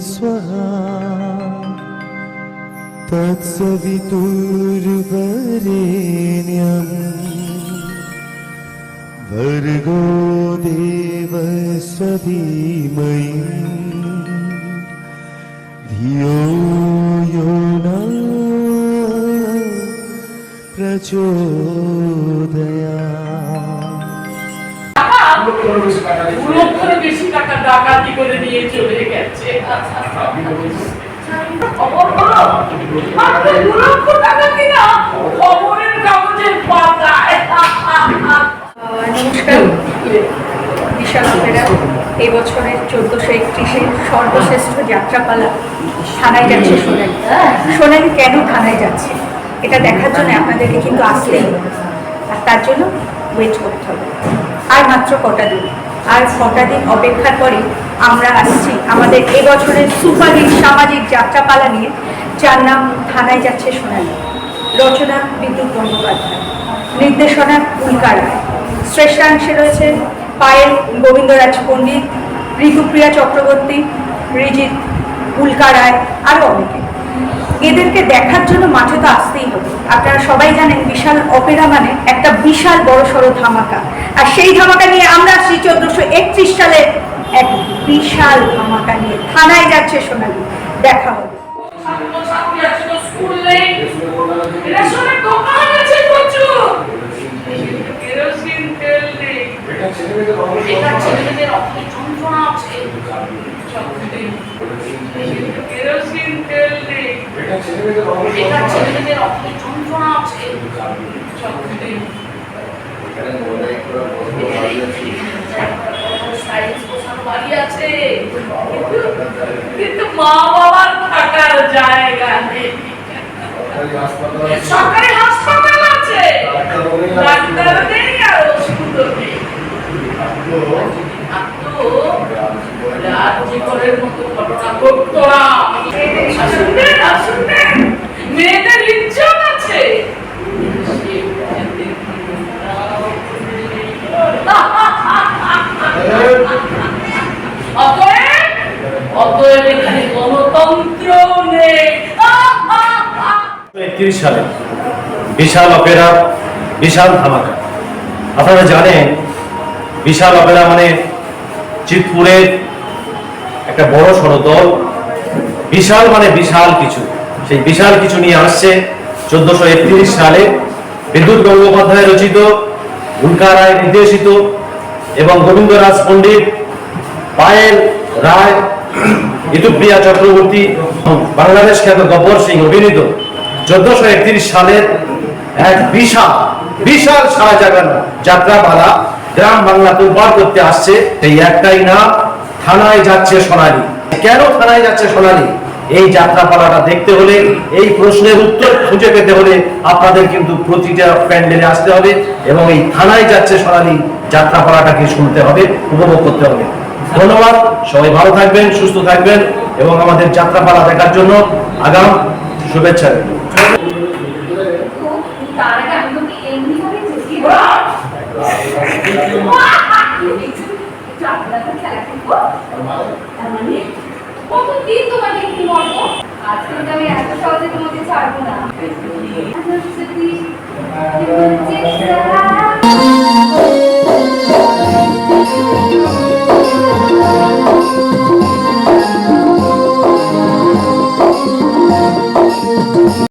swaha tatsaviturvarenyam vargo deva sadhimai dhiyo yona prachodaya লক্ষ লোক এই বছরের চোদ্দোশো একত্রিশে সর্বশ্রেষ্ঠ যাত্রাপালা থানায় যাচ্ছে সোনালি সোনালি কেন থানায় যাচ্ছে? এটা দেখার জন্য আপনাদেরকে কিন্তু আসতেই হবে আর তার জন্য ওয়েট করতে হবে। আর মাত্র কটা দিন। কটা দিন অপেক্ষার পরে আমরা আসছি আমাদের এবছরের সুপারহিট সামাজিক যাত্রাপালা নিয়ে, যার নাম থানায় যাচ্ছে সোনালি। রচনা বিদ্যুৎ বন্দ্যোপাধ্যায়। নির্দেশনা উল্কা রায় শ্রেষ্ঠাংশে রয়েছে পায়েল গোবিন্দরাজ পণ্ডিত, ঋতুপ্রিয়া চক্রবর্তী, রিজিত উল্কা রায়, আরও অনেকে। এদেরকে দেখার জন্য মাঠে তো আসতেই হবে। আপনারা সবাই জানেন বিশাল অপেরা মানে একটা বিশাল বড় সড়ো ধামাকা। আর সেই ধামাকা নিয়ে আমরা আসছি চোদ্দশো একত্রিশ সালে এক বিশাল ধামাকা নিয়ে। থানায় যাচ্ছে সোনালি। দেখা হবে। এটা ছেলেমেয়েদের কেরোসিন তেল নেই এটা ছেলেমেয়েদের অনেক যন্ত্রণা আছে সাইন্স বসানো বাড়ি আছে কিন্তু মা বাবার থাকার জায়গা নেই। সরকারি হাসপাতাল আছে ডাক্তার নেই। আর ওষুধও নেই আর মতো ঘটনা ঘটতো না। শুনবেন শুনবেন মেয়েদের ইজ্জত আছে। সালে বিশাল অপেরা, বিশাল ধামাকা। আপনারা জানেন, বিশাল অপেরা মানে চিতপুরের একটা বড় সড়ো দল বিশাল মানে বিশাল কিছু। সেই বিশাল কিছু নিয়ে আসছে চোদ্দশো একত্রিশ সালে বিদ্যুৎ গঙ্গোপাধ্যায় রচিত উল্কা রায় নির্দেশিত এবং গোবিন্দরাজ পণ্ডিত, পায়েল রায় ঋতুপ্রিয়া চক্রবর্তী বাংলাদেশ খ্যাত গব্বর সিং অভিনীত চোদ্দশো একত্রিশ সালের এক বিশাল বিশাল সারা জাগানো যাত্রাপালা গ্রাম বাংলা তোলপাড় করতে আসছে। সেই একটাই নাম থানায় যাচ্ছে সোনালী। কেন থানায় যাচ্ছে সোনালী? এই যাত্রাপালাটা দেখতে হলে এই প্রশ্নের উত্তর খুঁজে পেতে হলে আপনাদের কিন্তু প্রতিটা প্যান্ডেলে আসতে হবে এবং এই থানায় যাচ্ছে সোনালী যাত্রাপালাটাকে শুনতে হবে উপভোগ করতে হবে। ধন্যবাদ সবাই ভালো থাকবেন সুস্থ থাকবেন এবং আমাদের যাত্রাপালা দেখার জন্য আগাম শুভেচ্ছা। রইল। তার আগে আমি তোকে এমনি করে আমরা তো খেলা খেলব তার মানে কতদিন তোমাকে কি মারবো আজকে আমি এত সহজে তোমাকে ছাড়বো না।